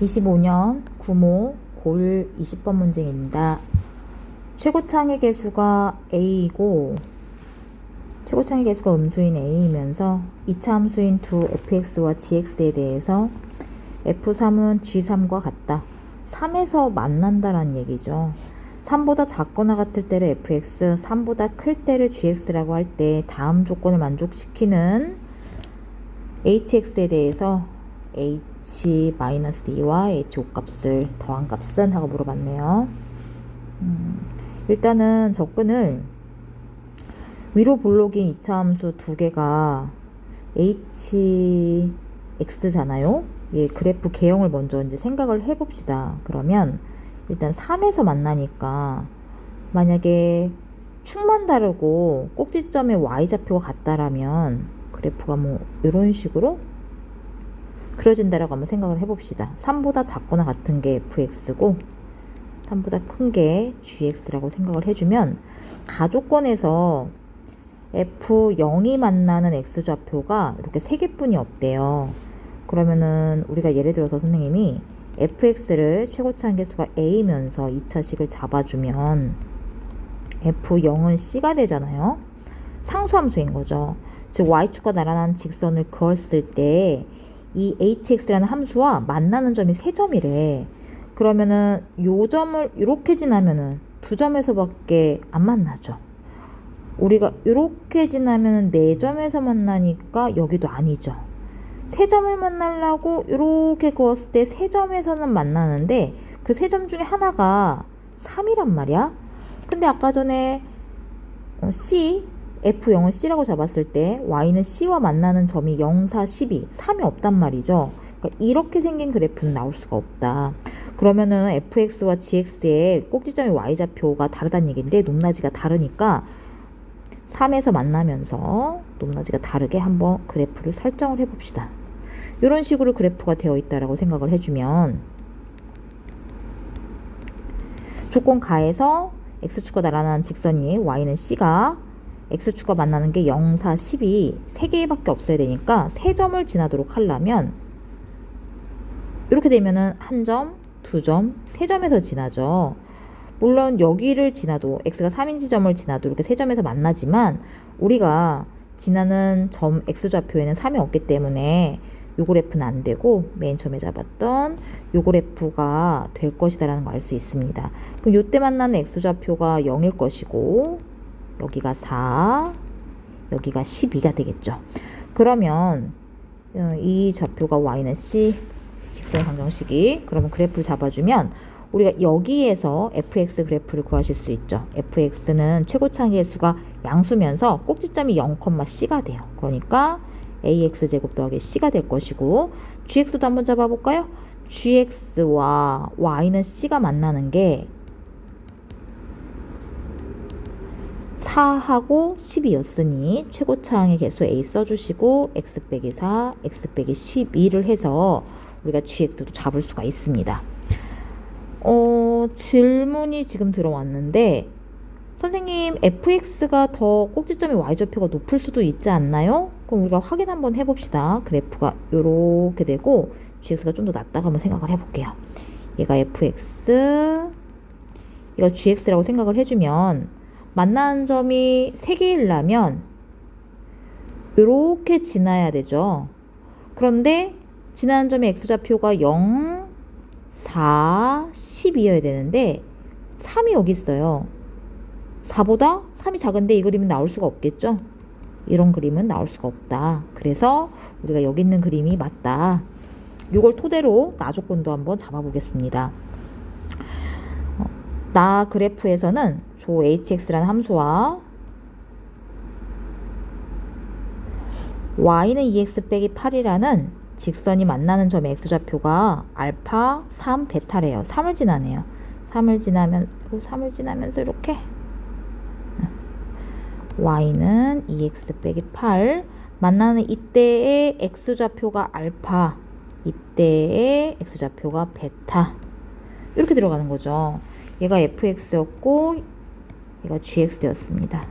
25년 구모 고1 20번 문제입니다. 최고 창의 개수가 a이고 최고 창의 개수가 음수인 a이면서 2차 함수인 두 fx와 gx에 대해서 f3은 g3과 같다. 3에서 만난다라는 얘기죠. 3보다 작거나 같을 때를 fx, 3보다 클 때를 gx라고 할 때 다음 조건을 만족시키는 hx에 대해서 h-2와 h5 값을 더한 값은 하고 물어봤네요. 음, 일단은 접근을 위로 볼록인 2차 함수 두 개가 hx잖아요. 예, 그래프 개형을 먼저 이제 생각을 해봅시다. 그러면 일단 3에서 만나니까 만약에 축만 다르고 꼭지점의 y좌표가 같다라면 그래프가 뭐 이런 식으로 그려진다라고 한번 생각을 해봅시다. 3보다 작거나 같은 게 fx고 3보다 큰 게 gx라고 생각을 해주면 가조건에서 f0이 만나는 x좌표가 이렇게 세 개뿐이 없대요. 그러면은 우리가 예를 들어서 선생님이 fx를 최고차 개수가 a면서 2차식을 잡아주면 f0은 c가 되잖아요. 상수함수인 거죠. 즉 y축과 나란한 직선을 그었을 때 이 hx라는 함수와 만나는 점이 세 점이래. 그러면은 요 점을 이렇게 지나면은 두 점에서밖에 안 만나죠. 우리가 이렇게 지나면 네 점에서 만나니까 여기도 아니죠. 세 점을 만나려고 이렇게 그었을 때 세 점에서는 만나는데 그 세 점 중에 하나가 3이란 말이야. 근데 아까 전에 어, C, F0은 C라고 잡았을 때 Y는 C와 만나는 점이 0, 4, 12, 3이 없단 말이죠. 그러니까 이렇게 생긴 그래프는 나올 수가 없다. 그러면은 fx와 gx의 꼭지점의 y좌표가 다르다는 얘기인데 높낮이가 다르니까 3에서 만나면서 높낮이가 다르게 한번 그래프를 설정을 해봅시다. 이런 식으로 그래프가 되어 있다라고 생각을 해주면 조건 가에서 x축과 나란한 직선이 y는 c가 x축과 만나는 게 0, 4, 12 3개밖에 없어야 되니까 3점을 지나도록 하려면 이렇게 되면은 한 점, 두 점, 세 점에서 지나죠. 물론 여기를 지나도 x가 3인 지 점을 지나도 이렇게 세 점에서 만나지만 우리가 지나는 점 x좌표에는 3이 없기 때문에 요 그래프는 안 되고 맨 처음에 잡았던 요 그래프가 될 것이다라는 걸 알 수 있습니다. 그럼 요때 만나는 x좌표가 0일 것이고 여기가 4, 여기가 12가 되겠죠. 그러면 어, 이 좌표가 y는 c 직선 방정식이 그러면 그래프를 잡아주면 우리가 여기에서 fx 그래프를 구하실 수 있죠. fx는 최고차의 수가 양수면서 꼭지점이 0,c가 돼요. 그러니까 ax 제곱 더하기 c가 될 것이고 gx도 한번 잡아볼까요? gx와 y는 c가 만나는 게 4하고 10이었으니 최고차항의 개수 a 써주시고 x 빼기 4, x 빼기 12를 해서 우리가 gx도 잡을 수가 있습니다. 어, 질문이 지금 들어왔는데 선생님 fx가 더 꼭지점의 y좌표가 높을 수도 있지 않나요? 그럼 우리가 확인 한번 해봅시다. 그래프가 이렇게 되고 gx가 좀 더 낮다고 한번 생각을 해볼게요. 얘가 fx 이거 gx라고 생각을 해주면 만나는 점이 3개이려면 이렇게 지나야 되죠. 그런데 지나는 점의 x좌표가 0, 4, 10이어야 되는데 3이 여기 있어요. 4보다 3이 작은데 이 그림은 나올 수가 없겠죠? 이런 그림은 나올 수가 없다. 그래서 우리가 여기 있는 그림이 맞다. 이걸 토대로 나 조건도 한번 잡아보겠습니다. 어, 나 그래프에서는 조 hx라는 함수와 y는 2x 빼기 8이라는 직선이 만나는 점의 x좌표가 알파 3 베타래요. 3을 지나네요. 3을 지나면 3을 지나면서 이렇게 y는 2x 빼기 8 만나는 이때의 x좌표가 알파 이때의 x좌표가 베타 이렇게 들어가는 거죠. 얘가 fx였고 얘가 gx였습니다.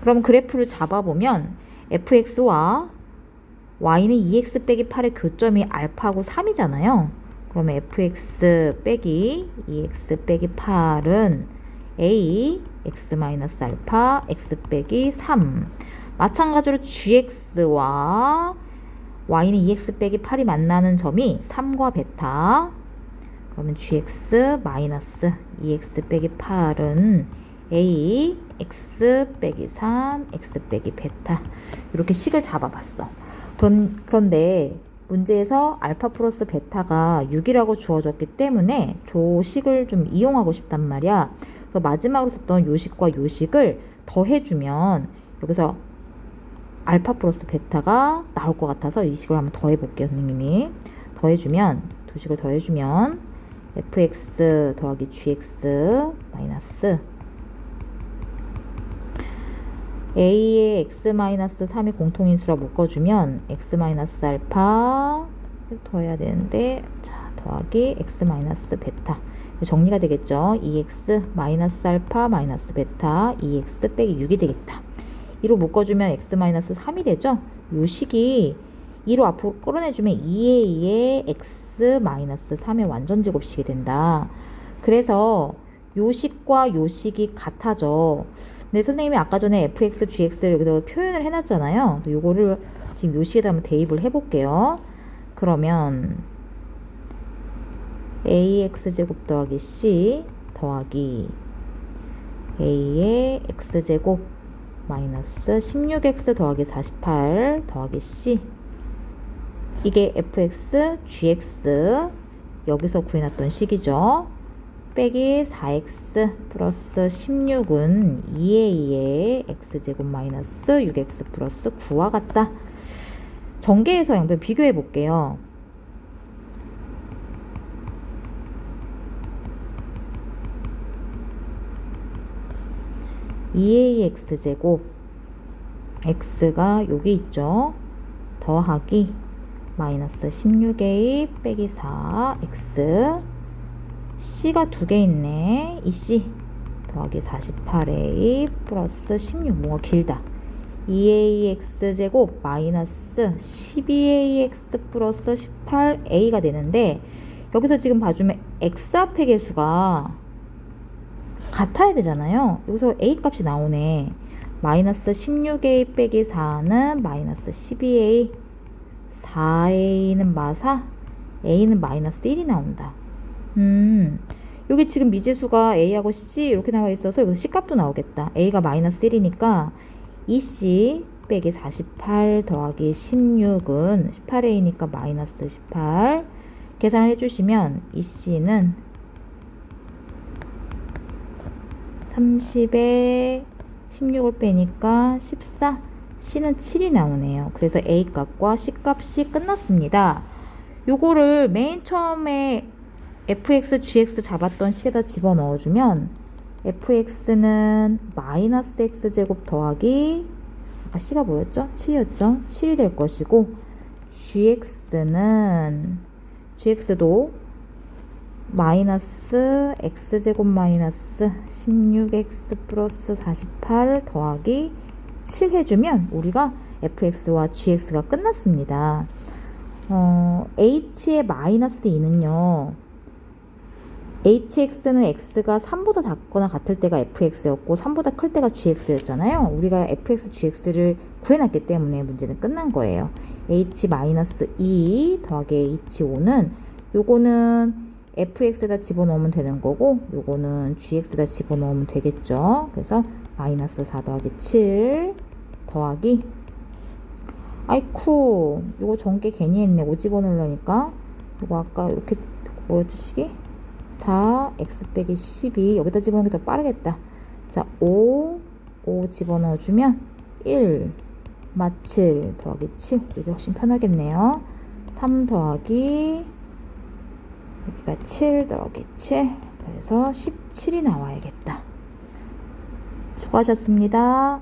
그럼 그래프를 잡아보면 fx와 y는 2x 빼기 8의 교점이 알파고 3이잖아요. 그러면 fx 빼기 2x 빼기 8은 a x 마이너스 알파 x 빼기 3 마찬가지로 gx와 y는 2x 빼기 8이 만나는 점이 3과 베타 그러면 gx 마이너스 2x 빼기 8은 a x 빼기 3 x 빼기 베타. 이렇게 식을 잡아봤어. 그런, 그런데 문제에서 알파 플러스 베타가 6이라고 주어졌기 때문에 저 식을 좀 이용하고 싶단 말이야. 그래서 마지막으로 썼던 요식과 요식을 더해주면 여기서 알파 플러스 베타가 나올 것 같아서 이 식을 한번 더해볼게요 선생님이. 더해주면 두 식을 더해주면 fx 더하기 gx 마이너스 a의 x 마이너스 3이 공통인수라 묶어주면 x 마이너스 알파 더해야 되는데 자 더하기 x 마이너스 베타. 정리가 되겠죠? 2x 마이너스 알파 마이너스 베타 2x 빼기 6이 되겠다. 2로 묶어주면 x 마이너스 3이 되죠? 요 식이 2로 앞으로 끌어내주면 2의 2의 x 마이너스 3의 완전 제곱식이 된다 그래서 요 식과 요 식이 같아져 네, 선생님이 아까 전에 fx, gx를 여기서 표현을 해놨잖아요. 요거를 지금 요 식에다 한번 대입을 해볼게요. 그러면 ax 제곱 더하기 c 더하기 a의 x제곱 마이너스 16x 더하기 48 더하기 c 이게 fx, gx 여기서 구해놨던 식이죠. 빼기 4x 플러스 16은 2의 2의 x제곱 마이너스 6x 플러스 9와 같다. 전개해서 양변 비교해 볼게요. 이의 x제곱 x가 여기 있죠. 더하기 마이너스 16a 빼기 4x C가 두 개 있네. 이 C 더하기 48A 플러스 16. 뭐가 길다. 2AX 제곱 마이너스 12AX 플러스 18A가 되는데 여기서 지금 봐주면 X 앞의 개수가 같아야 되잖아요. 여기서 A 값이 나오네. 마이너스 16A 빼기 4는 마이너스 12A 4A는 마사 A는 마이너스 1이 나온다. 음, 여기 지금 미지수가 A하고 C 이렇게 나와 있어서 여기서 C값도 나오겠다. A가 마이너스 1이니까 2C 빼기 48 더하기 16은 18A니까 마이너스 18 계산을 해주시면 2C는 30에 16을 빼니까 14 C는 7이 나오네요. 그래서 A 값과 C 값이 끝났습니다. 요거를 맨 처음에 fx, gx 잡았던 식에다 집어넣어주면 fx는 마이너스 x제곱 더하기 아까 c가 뭐였죠? 7이었죠? 7이 될 것이고 gx는 gx도 마이너스 x제곱 마이너스 16x 플러스 48 더하기 7 해주면 우리가 fx와 gx가 끝났습니다. 어, h의 마이너스 2는요. hx는 x가 3보다 작거나 같을 때가 fx였고 3보다 클 때가 gx였잖아요. 우리가 fx, gx를 구해놨기 때문에 문제는 끝난 거예요. h-2 더하기 h5는 요거는 fx에다 집어넣으면 되는 거고 요거는 gx에다 집어넣으면 되겠죠. 그래서 마이너스 4 더하기 7 더하기 아이쿠 요거 전개 괜히 했네. 5 집어 넣으려니까 요거 아까 이렇게 뭐였지 식이? 4, x 빼기 12 여기다 집어넣는 게 더 빠르겠다. 자, 5, 5 집어넣어주면 1, 마7 더하기 7 이게 훨씬 편하겠네요. 3 더하기 여기가 7 더하기 7 그래서 17이 나와야겠다. 수고하셨습니다.